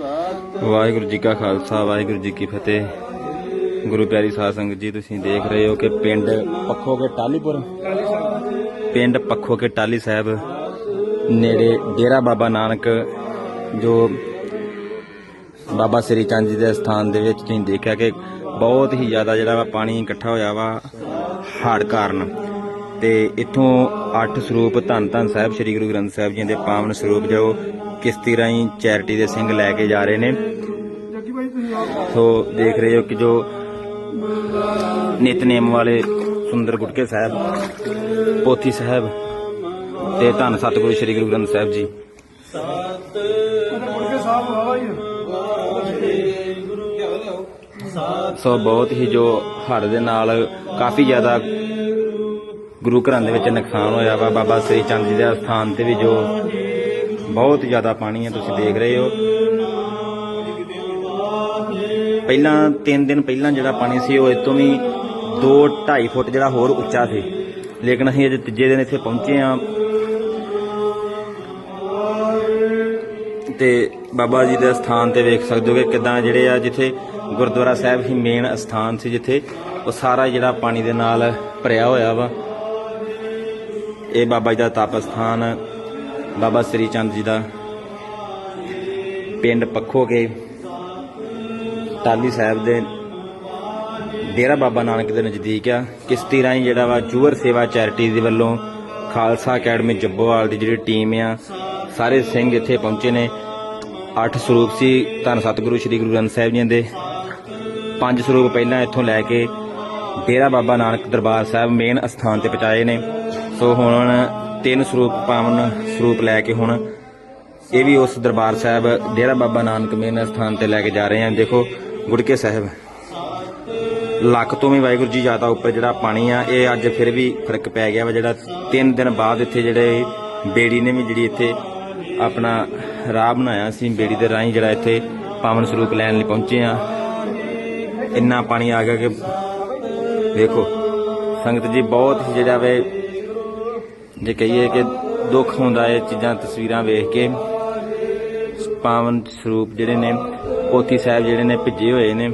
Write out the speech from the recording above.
ਵਾਹਿਗੁਰੂ ਜੀ ਕਾ ਖਾਲਸਾ, ਵਾਹਿਗੁਰੂ ਜੀ ਕੀ ਫਤਿਹ। ਗੁਰੂ ਪਿਆਰੀ ਸਾਧ ਸੰਗਤ ਜੀ, ਤੁਸੀਂ ਦੇਖ ਰਹੇ ਹੋ ਕਿ ਪਿੰਡ ਪੱਖੋ ਕੇ ਟਾਲੀਪੁਰ। ਪਿੰਡ ਪੱਖੋ ਕੇ ਟਾਲੀ ਸਾਹਿਬ ਨੇੜੇ ਡੇਰਾ ਬਾਬਾ ਨਾਨਕ, ਜੋ ਬਾਬਾ ਸ੍ਰੀ ਚੰਦ ਜੀ ਦੇ ਸਥਾਨ ਦੇ ਵਿੱਚ ਤੁਸੀਂ ਦੇਖਿਆ ਕਿ ਬਹੁਤ ਹੀ ਜ਼ਿਆਦਾ ਜਿਹੜਾ ਵਾ ਪਾਣੀ ਇਕੱਠਾ ਹੋਇਆ ਵਾ ਹੜ੍ਹ ਕਾਰਨ। ਤੇ ਇੱਥੋਂ ਅੱਠ ਸਰੂਪ ਧੰਨ ਧੰਨ ਸਾਹਿਬ, ਸ੍ਰੀ ਗੁਰੂ ਗ੍ਰੰਥ ਸਾਹਿਬ ਜੀ ਦੇ ਪਾਵਨ ਸਰੂਪ ਜੋ ਕਿਸ਼ਤੀ ਰਾਹੀਂ ਚੈਰਿਟੀ ਦੇ ਸਿੰਘ ਲੈ ਕੇ ਜਾ ਰਹੇ ਨੇ। ਸੋ ਦੇਖ ਰਹੇ ਹੋ ਕਿ ਜੋ ਨਿਤਨੇਮ ਵਾਲੇ ਸੁੰਦਰ ਗੁਟਕੇ ਸਾਹਿਬ, ਪੋਥੀ ਸਾਹਿਬ ਤੇ ਧੰਨ ਸਤਿਗੁਰੂ ਸ੍ਰੀ ਗੁਰੂ ਗ੍ਰੰਥ ਸਾਹਿਬ ਜੀ। ਸੋ ਬਹੁਤ ਹੀ ਜੋ ਹੜ੍ਹ ਦੇ ਨਾਲ ਕਾਫੀ ਜ਼ਿਆਦਾ ਗੁਰੂ ਘਰਾਂ ਦੇ ਵਿੱਚ ਨੁਕਸਾਨ ਹੋਇਆ ਵਾ। ਬਾਬਾ ਸ੍ਰੀ ਚੰਦ ਜੀ ਦੇ ਸਥਾਨ ਤੇ ਵੀ ਜੋ ਬਹੁਤ ਜ਼ਿਆਦਾ ਪਾਣੀ ਹੈ, ਤੁਸੀਂ ਦੇਖ ਰਹੇ ਹੋ। ਪਹਿਲਾਂ 3 ਦਿਨ ਪਹਿਲਾਂ ਜਿਹੜਾ ਪਾਣੀ ਸੀ, ਉਹ ਇਸ ਤੋਂ ਵੀ 2 2.5 ਫੁੱਟ ਜਿਹੜਾ ਹੋਰ ਉੱਚਾ ਸੀ। ਲੇਕਿਨ ਅਸੀਂ ਅਜੇ ਤੀਜੇ ਦਿਨ ਇੱਥੇ ਪਹੁੰਚੇ ਆ ਤੇ ਬਾਬਾ ਜੀ ਦੇ ਸਥਾਨ ਤੇ ਵੇਖ ਸਕਦੇ ਹੋ ਕਿ ਕਿਦਾਂ ਜਿਹੜੇ ਆ, ਜਿੱਥੇ ਗੁਰਦੁਆਰਾ ਸਾਹਿਬ ਹੀ ਮੇਨ ਸਥਾਨ ਸੀ, ਜਿੱਥੇ ਉਹ ਸਾਰਾ ਜਿਹੜਾ ਪਾਣੀ ਦੇ ਨਾਲ ਭਰਿਆ ਹੋਇਆ ਵਾ। ਇਹ ਬਾਬਾ ਜੀ ਦਾ ਤਪ ਸਥਾਨ ਬਾਬਾ ਸ੍ਰੀ ਚੰਦ ਜੀ ਦਾ ਪਿੰਡ ਪੱਖੋ ਕੇ ਟਾਲੀ ਸਾਹਿਬ ਦੇ ਡੇਰਾ ਬਾਬਾ ਨਾਨਕ ਦੇ ਨਜ਼ਦੀਕ ਆ। ਕਿਸ਼ਤੀ ਰਾਹੀਂ ਜਿਹੜਾ ਵਾ ਜੂਅਰ ਸੇਵਾ ਚੈਰਿਟੀ ਦੇ ਵੱਲੋਂ ਖਾਲਸਾ ਅਕੈਡਮੀ ਜੱਬੋਵਾਲ ਦੀ ਜਿਹੜੀ ਟੀਮ ਆ, ਸਾਰੇ ਸਿੰਘ ਇੱਥੇ ਪਹੁੰਚੇ ਨੇ। ਅੱਠ ਸਰੂਪ ਸੀ, ਧੰਨ ਸਤਿਗੁਰੂ ਸ੍ਰੀ ਗੁਰੂ ਗ੍ਰੰਥ ਸਾਹਿਬ ਜੀ ਦੇ। ਪੰਜ ਸਰੂਪ ਪਹਿਲਾਂ ਇੱਥੋਂ ਲੈ ਕੇ ਡੇਰਾ ਬਾਬਾ ਨਾਨਕ ਦਰਬਾਰ ਸਾਹਿਬ ਮੇਨ ਅਸਥਾਨ ਤੇ ਪਹੁੰਚਾਏ ਨੇ। ਸੋ ਹੁਣ ਤਿੰਨ ਸਰੂਪ ਪਾਵਨ ਸਰੂਪ ਲੈ ਕੇ ਹੁਣ ਇਹ ਵੀ ਉਸ ਦਰਬਾਰ ਸਾਹਿਬ, ਡੇਰਾ ਬਾਬਾ ਨਾਨਕ ਮੇਨ ਸਥਾਨ ਤੇ ਲੈ ਕੇ ਜਾ ਰਹੇ ਹਾਂ। ਦੇਖੋ, ਗੁੜਕੇ ਸਾਹਿਬ। ਲੱਖ ਤੋਂ ਵੀ ਵਾਹਿਗੁਰੂ ਜੀ ਜ਼ਿਆਦਾ ਉੱਪਰ ਜਿਹੜਾ ਪਾਣੀ ਆ, ਇਹ ਅੱਜ ਫਿਰ ਵੀ ਫ਼ਰਕ ਪੈ ਗਿਆ ਵਾ ਜਿਹੜਾ ਤਿੰਨ ਦਿਨ ਬਾਅਦ ਇੱਥੇ ਜਿਹੜੇ ਬੇੜੀ ਨੇ ਵੀ ਜਿਹੜੀ ਇੱਥੇ ਆਪਣਾ ਰਾਹ ਬਣਾਇਆ ਸੀ, ਬੇੜੀ ਦੇ ਰਾਹੀਂ ਜਿਹੜਾ ਇੱਥੇ ਪਾਵਨ ਸਰੂਪ ਲੈਣ ਲਈ ਪਹੁੰਚੇ ਆ ਇੰਨਾ ਪਾਣੀ ਆ ਗਿਆ ਕਿ ਵੇਖੋ ਸੰਗਤ ਜੀ ਬਹੁਤ ਜਿਹੜਾ ਵੇ ਜੇ ਕਹੀਏ ਕਿ ਦੁੱਖ ਹੁੰਦਾ ਹੈ ਚੀਜ਼ਾਂ, ਤਸਵੀਰਾਂ ਵੇਖ ਕੇ, ਪਾਵਨ ਸਰੂਪ ਜਿਹੜੇ ਨੇ ਪੋਤੀ ਸਾਹਿਬ ਜਿਹੜੇ ਨੇ ਭਿੱਜੇ ਹੋਏ ਨੇ।